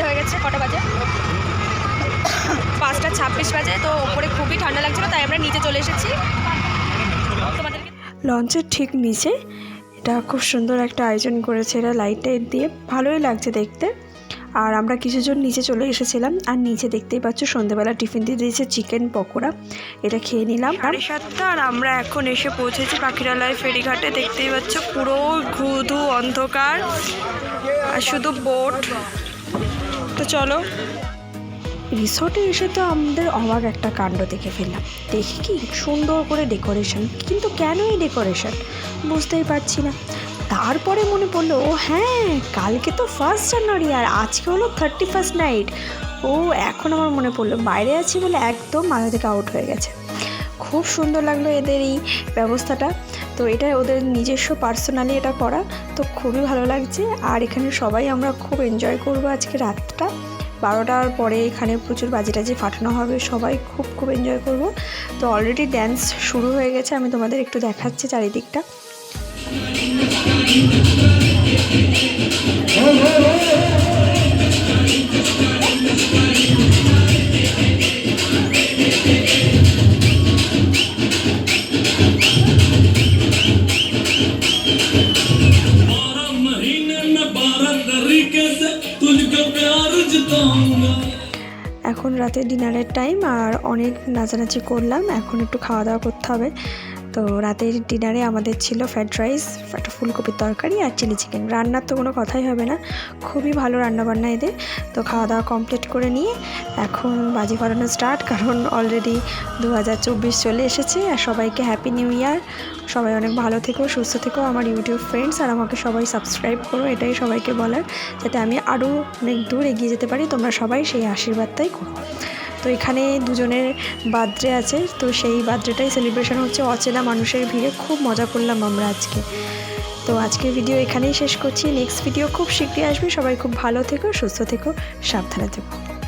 সন্ধে হয়ে গেছে কটা বাজে? পাঁচটা ছাব্বিশ বাজে তো ওপরে খুবই ঠান্ডা লাগছিল তাই আমরা নিচে চলে এসেছি। তোমাদেরকে লঞ্চের ঠিক নিচে এটা খুব সুন্দর একটা আয়োজন করেছে এরা লাইট টাইট দিয়ে ভালোই লাগছে দেখতে। আর আমরা কিছুজন নিচে চলে এসেছিলাম আর নিচে দেখতেই পাচ্ছ সন্ধেবেলা টিফিন দিয়ে দিয়েছে চিকেন পকোড়া এটা খেয়ে নিলাম। সাড়ে সাতটা আর আমরা এখন এসে পৌঁছেছি পাখিরালয় ফেরিঘাটে দেখতেই পাচ্ছ পুরো ঘুধু অন্ধকার আর শুধু বোট। তো চলো। রিসর্টে এসে তো আমাদের অবাক একটা কাণ্ড দেখে ফেললাম। দেখি কি সুন্দর করে ডেকোরেশন, কিন্তু কেন এই ডেকোরেশন? বুঝতেই পারছি না। তারপরে মনে পড়ল, ও হ্যাঁ কালকে তো ফার্স্ট জানুয়ারি আর আজকে হলো থার্টি ফার্স্ট নাইট ও, এখন আমার মনে পড়ল, বাইরে আছি বলে একদম মাথা থেকে আউট হয়ে গেছে। খুব সুন্দর লাগল এদের এই ব্যবস্থাটা। তো এটা ওদের নিজস্ব পার্সোনালি এটা করা। তো খুবই ভালো লাগছে। আর এখানে সবাই আমরা খুব এনজয় করব আজকে রাতটা। বারোটার পরে এখানে প্রচুর বাজি টাজি ফাটানো হবে। সবাই খুব খুব এনজয় করব। তো অলরেডি ড্যান্স শুরু হয়ে গেছে। আমি তোমাদের একটু দেখাচ্ছি চারিদিকটা। এখন রাতে ডিনারের টাইম আর অনেক নাচানাচি করলাম এখন একটু খাওয়া দাওয়া করতে হবে। তো রাতের ডিনারে আমাদের ছিল ফ্রাইড রাইস একটা ফুলকপির তরকারি আর চিলি চিকেন রান্নার তো কোনো কথাই হবে না, খুবই ভালো রান্নাবান্না এদের। তো খাওয়া দাওয়া কমপ্লিট করে নিয়ে এখন বাজি ফাটানো স্টার্ট কারণ অলরেডি দু হাজার চব্বিশ চলে এসেছে আর সবাইকে হ্যাপি নিউ ইয়ার সবাই অনেক ভালো থেকো, সুস্থ থেকো, আমার ইউটিউব ফ্রেন্ডস আর আমাকে সবাই সাবস্ক্রাইব করো, এটাই সবাইকে বলার, যাতে আমি আরও অনেক দূর এগিয়ে যেতে পারি। তোমরা সবাই সেই আশীর্বাদটাই করো। তো এখানে দুজনের বার্থডে আছে। তো সেই বার্থডেটাই সেলিব্রেশন হচ্ছে। অচেনা মানুষের ভিড়ে খুব মজা করলাম আমরা আজকে। তো আজকের ভিডিও এখানেই শেষ করছি। নেক্সট ভিডিও খুব শীঘ্রই আসবে। সবাই খুব ভালো থেকো, সুস্থ থেকো, সাবধানে থেকো।